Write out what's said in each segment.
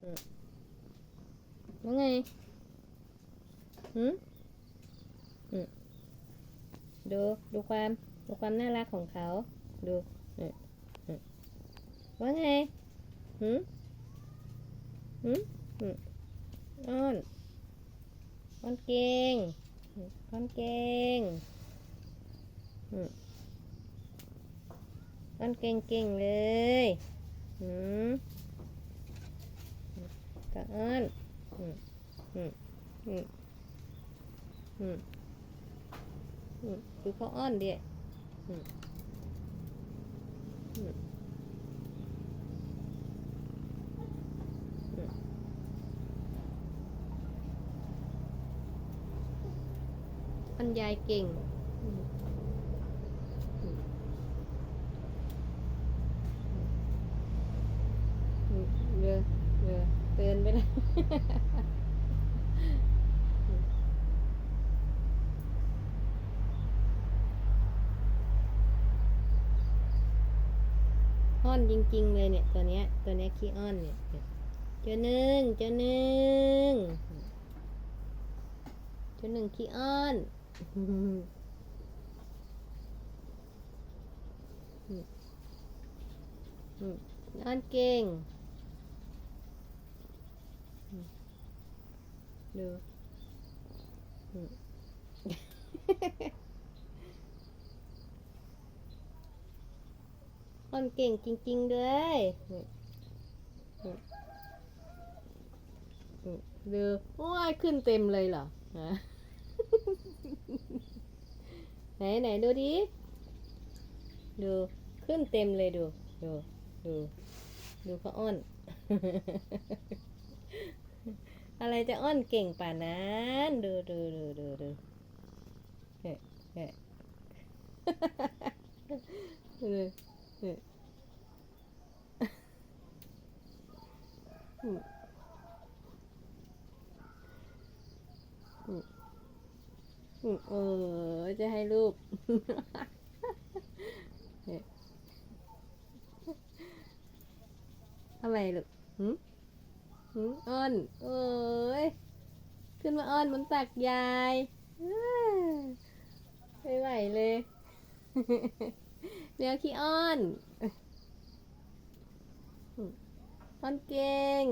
ว่าไงหืมอืมดูดูความดูความน่ารักของเขา ดูอืมว่าไงหืมหืมอืมอ้อนอ้อนเก่งอืมอ้อนเก่งอืมอ้อนเก่งเก่งเลยหืม กะอ้อนอืมอืมอืมอืมอืมดูเขาอ้อนเดียอืมอืมอืมอ้อนยายเก่งอืมอืมอืม เออเตือนไปเลยอ้อนจริง ๆ เลยเนี่ย ตัวเนี้ย ตัวเนี้ยขี้อ้อนเนี่ยเจ้าหนึ่งเจ้าหนึ่งเจ้าหนึ่งขี้อ้อนอ้อนเก่งอืม ดูอืมอ้อนเก่งจริงๆด้วยดูโอ้ยขึ้นเต็มเลยเหรอฮะไหนไหนดูดิ ดูขึ้นเต็มเลยดู ดู ดู ดูเขาอ้อน อะไรจะอ้อนเก่งป่านั้นดูดูดูดูดูเฮ้เฮ้ดูอืมอืมอืมเออจะให้รูปเนี่ยอะไรลูกหืม หืมอ้อนเอ้ย ขึ้นมาอ้อนบนตักยายอ้าไม่ไหวเลยแมวขี้อ้อนอ้อนเก่ง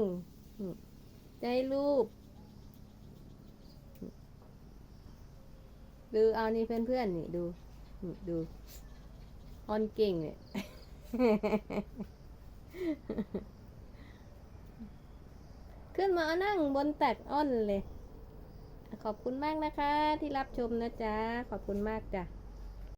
อืมใจรูปอืมดูเอานี่เพื่อนๆนี่ดูอืมดูอ้อนเก่งเนี่ย ขึ้นมานั่งบนตักอ้อนเลย ขอบคุณมากนะคะที่รับชมนะจ๊ะ ขอบคุณมากจ้ะ